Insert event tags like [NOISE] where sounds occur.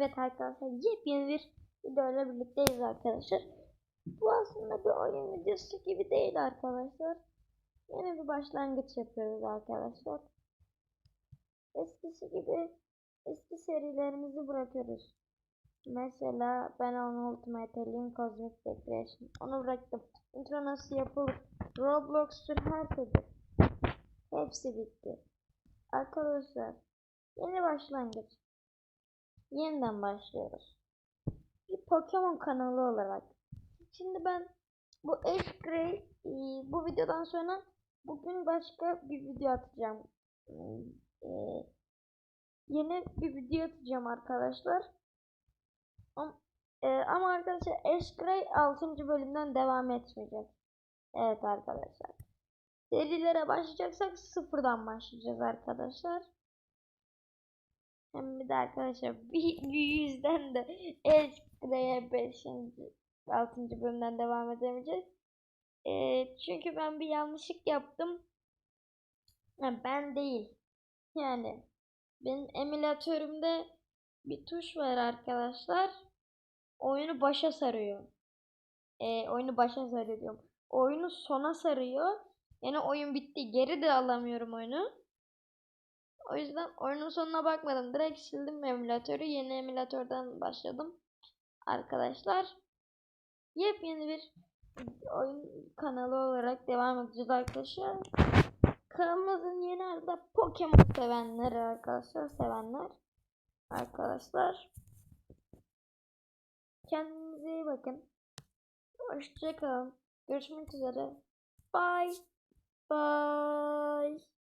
Evet arkadaşlar yepyeni bir videoyla birlikteyiz arkadaşlar. Bu aslında bir oyun videosu gibi değil arkadaşlar. Yeni bir başlangıç yapıyoruz arkadaşlar. Eskisi gibi eski serilerimizi bırakıyoruz. Mesela ben onu Ultimate Alien Cosmic Decoration. Onu bıraktım. Intro nasıl yapılır? Roblox'tur her şeydir. Hepsi bitti. Arkadaşlar yeni başlangıç. Yeniden başlıyoruz. Bir Pokemon kanalı olarak. Şimdi ben bu Ash Gray e, bu videodan sonra bugün başka bir video atacağım. Hmm, e, yeni bir video atacağım arkadaşlar. Ama, e, ama arkadaşlar Ash Gray 6. bölümden devam etmeyecek. Evet arkadaşlar. Serilere başlayacaksak sıfırdan başlayacağız arkadaşlar. Hem bir de arkadaşlar [LAUGHS] bir, yüzden de Eskre'ye 5. 6. bölümden devam edemeyeceğiz. Ee, çünkü ben bir yanlışlık yaptım. Ha, ben değil. Yani benim emülatörümde bir tuş var arkadaşlar. Oyunu başa sarıyor. Ee, oyunu başa sarıyor diyorum. Oyunu sona sarıyor. Yani oyun bitti. Geri de alamıyorum oyunu. O yüzden oyunun sonuna bakmadım. Direkt sildim emülatörü. Yeni emülatörden başladım. Arkadaşlar. Yepyeni bir oyun kanalı olarak devam edeceğiz arkadaşlar. Kanalımızın yeni adı Pokemon sevenler arkadaşlar. Sevenler. Arkadaşlar. Kendinize iyi bakın. Hoşçakalın. Görüşmek üzere. Bye. Bye.